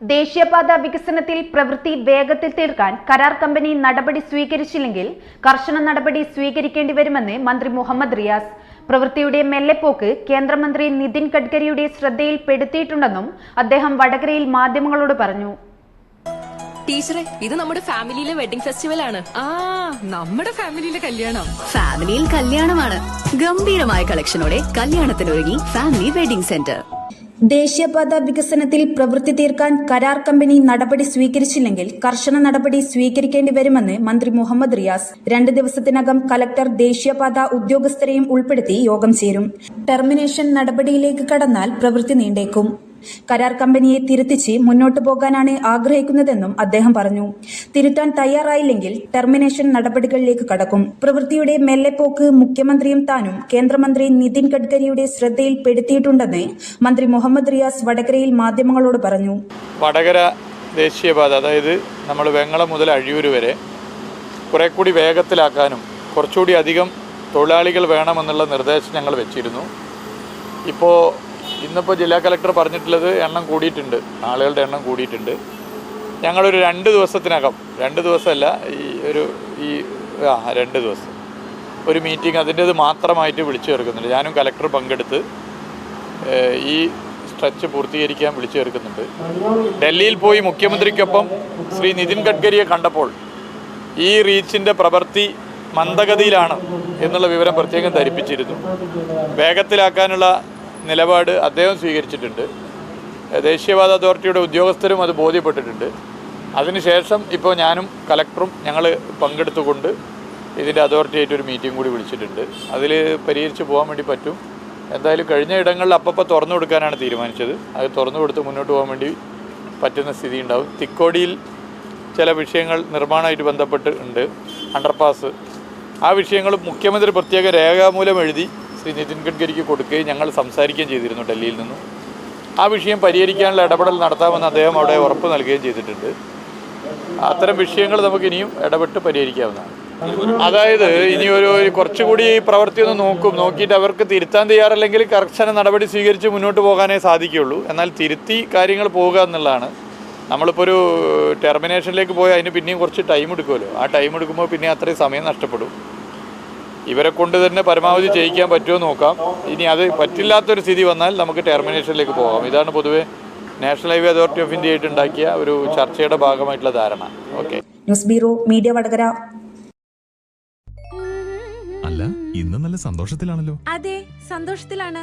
ദേശീയപാത വികസനത്തിൽ പ്രവൃത്തി വേഗത്തിൽ തീർക്കാൻ കരാർ കമ്പനി നടപടി സ്വീകരിച്ചില്ലെങ്കിൽ കർശന നടപടി സ്വീകരിക്കേണ്ടി വരുമെന്ന് മന്ത്രി മുഹമ്മദ് റിയാസ്. പ്രവൃത്തിയുടെ മെല്ലെപ്പോക്ക് കേന്ദ്രമന്ത്രി നിതിൻ ഗഡ്കരിയുടെ ശ്രദ്ധയിൽപ്പെടുത്തിയിട്ടുണ്ടെന്നും അദ്ദേഹം വടകരയിൽ മാധ്യമങ്ങളോട് പറഞ്ഞു. ടീച്ചറെ ഇത് നമ്മുടെ ഫാമിലിയിലെ വെഡിംഗ് ഫെസ്റ്റിവൽ ആണ്. ആ നമ്മുടെ ഫാമിലിയിലെ കല്യാണം. ഫാമിലിയിൽ കല്യാണമാണ്. ഗംഭീരമായ കളക്ഷനോടെ കല്യാണത്തിനൊരുങ്ങി ഫാമിലി വെഡിംഗ് സെന്റർ. ദേശീയപാത വികസനത്തിൽ പ്രവൃത്തി തീർക്കാൻ കരാർ കമ്പനി നടപടി സ്വീകരിച്ചില്ലെങ്കിൽ കർശന നടപടി സ്വീകരിക്കേണ്ടി വരുമെന്ന് മന്ത്രി മുഹമ്മദ് റിയാസ്. രണ്ട് ദിവസത്തിനകം കലക്ടർ ദേശീയപാത ഉദ്യോഗസ്ഥരെയും ഉൾപ്പെടുത്തി യോഗം ചേരും. ടെർമിനേഷൻ നടപടിയിലേക്ക് കടന്നാൽ പ്രവൃത്തി നീണ്ടേക്കും. കരാർ കമ്പനിയെ തിരുത്തിച്ച് മുന്നോട്ടു പോകാനാണ് ആഗ്രഹിക്കുന്നതെന്നും അദ്ദേഹം പറഞ്ഞു. തിരുത്താൻ തയ്യാറായില്ലെങ്കിൽ ടെർമിനേഷൻ നടപടികളിലേക്ക് കടക്കും. പ്രവൃത്തിയുടെ മെല്ലെപ്പോക്ക് മുഖ്യമന്ത്രിയും താനും കേന്ദ്രമന്ത്രി നിതിൻ ഗഡ്കരിയുടെ ശ്രദ്ധയിൽപ്പെടുത്തിയിട്ടുണ്ടെന്ന് മന്ത്രി മുഹമ്മദ് റിയാസ് വടകരയിൽ മാധ്യമങ്ങളോട് പറഞ്ഞു. വടകര ദേശീയപാത അതായത് നമ്മൾ വെങ്ങളം മുതൽ അഴിയൂർ വരെ കുറെ കൂടി വേഗത്തിലാക്കാനും കുറച്ചുകൂടി അധികം തൊഴിലാളികൾ വേണമെന്നുള്ള നിർദ്ദേശം ഞങ്ങൾ വെച്ചിരുന്നു. ഇപ്പോൾ ഇന്നിപ്പോൾ ജില്ലാ കലക്ടർ പറഞ്ഞിട്ടുള്ളത് എണ്ണം കൂടിയിട്ടുണ്ട്. ആളുകളുടെ എണ്ണം കൂടിയിട്ടുണ്ട്. ഞങ്ങളൊരു രണ്ട് ദിവസത്തിനകം രണ്ട് ദിവസമല്ല ഈ ഒരു ഈ ആ രണ്ട് ദിവസം. ഒരു മീറ്റിംഗ് അതിന്റേത് മാത്രമായിട്ട് വിളിച്ചു ചേർക്കുന്നുണ്ട്. ഞാനും കലക്ടർ പങ്കെടുത്ത് ഈ സ്ട്രെച്ച് പൂർത്തീകരിക്കാൻ വിളിച്ചു ചേർക്കുന്നുണ്ട്. ഡൽഹിയിൽ പോയി മുഖ്യമന്ത്രിക്കൊപ്പം ശ്രീ നിതിൻ ഗഡ്കരിയെ കണ്ടപ്പോൾ ഈ റീച്ചിന്റെ പ്രവൃത്തി മന്ദഗതിയിലാണ് എന്നുള്ള വിവരം പ്രത്യേകം ധരിപ്പിച്ചിരുന്നു. വേഗത്തിലാക്കാനുള്ള നിലപാട് അദ്ദേഹം സ്വീകരിച്ചിട്ടുണ്ട്. ദേശീയവാദ അതോറിറ്റിയുടെ ഉദ്യോഗസ്ഥരും അത് ബോധ്യപ്പെട്ടിട്ടുണ്ട്. അതിനുശേഷം ഇപ്പോൾ ഞാനും കലക്ടറും ഞങ്ങൾ പങ്കെടുത്തുകൊണ്ട് ഇതിന്റെ അതോറിറ്റിയായിട്ട് ഒരു മീറ്റിംഗ് കൂടി വിളിച്ചിട്ടുണ്ട്. അതിൽ പരിഹരിച്ച് പോകാൻ വേണ്ടി പറ്റും. എന്തായാലും കഴിഞ്ഞ ഇടങ്ങളിൽ അപ്പപ്പോൾ തുറന്നു കൊടുക്കാനാണ് തീരുമാനിച്ചത്. അത് തുറന്നു കൊടുത്ത് മുന്നോട്ട് പോകാൻ വേണ്ടി പറ്റുന്ന സ്ഥിതി ഉണ്ടാവും. തിക്കോടിയിൽ ചില വിഷയങ്ങൾ നിർമ്മാണമായിട്ട് ബന്ധപ്പെട്ട് ഉണ്ട്. അണ്ടർപാസ്. ആ വിഷയങ്ങൾ മുഖ്യമന്ത്രി പ്രത്യേക രേഖാമൂലം എഴുതി ശ്രീ നിതിൻ ഗഡ്കരിക്ക് കൊടുക്കുകയും ഞങ്ങൾ സംസാരിക്കുകയും ചെയ്തിരുന്നു ഡൽഹിയിൽ നിന്നും. ആ വിഷയം പരിഹരിക്കാനുള്ള ഇടപെടൽ നടത്താമെന്ന് അദ്ദേഹം അവിടെ ഉറപ്പ് നൽകുകയും ചെയ്തിട്ടുണ്ട്. അത്തരം വിഷയങ്ങൾ നമുക്ക് ഇനിയും ഇടപെട്ട് പരിഹരിക്കാവുന്നതാണ്. അതായത് ഇനി ഒരു കുറച്ചുകൂടി ഈ പ്രവൃത്തി ഒന്ന് നോക്കും. നോക്കിയിട്ട് അവർക്ക് തിരുത്താൻ തയ്യാറല്ലെങ്കിൽ കർശന നടപടി സ്വീകരിച്ച് മുന്നോട്ട് പോകാനേ സാധിക്കുകയുള്ളൂ. എന്നാൽ തിരുത്തി കാര്യങ്ങൾ പോവുക എന്നുള്ളതാണ്. നമ്മളിപ്പോൾ ഒരു ടെർമിനേഷനിലേക്ക് പോയാൽ അതിന് പിന്നെയും കുറച്ച് ടൈം എടുക്കുമല്ലോ. ആ ടൈം എടുക്കുമ്പോൾ പിന്നെ അത്രയും സമയം നഷ്ടപ്പെടും. ഇവരെ കൊണ്ട് തന്നെ പരമാവധി ചെയ്യിക്കാൻ പറ്റുമോ നോക്കാം. ഇനി അത് പറ്റില്ലാത്തൊരു സ്ഥിതി വന്നാൽ നമുക്ക് ടെർമിനേഷനിലേക്ക് പോകാം. ഇതാണ് പൊതുവെ national highway authority of India ആയിട്ട് ഉണ്ടാക്കിയ ഒരു ചർച്ചയുടെ ഭാഗമായിട്ടുള്ള ധാരണ. Okay news bureau media Vadakara. അല്ല ഇന്ന് നല്ല സന്തോഷത്തിലാണല്ലോ. അതെ സന്തോഷത്തിലാണ്.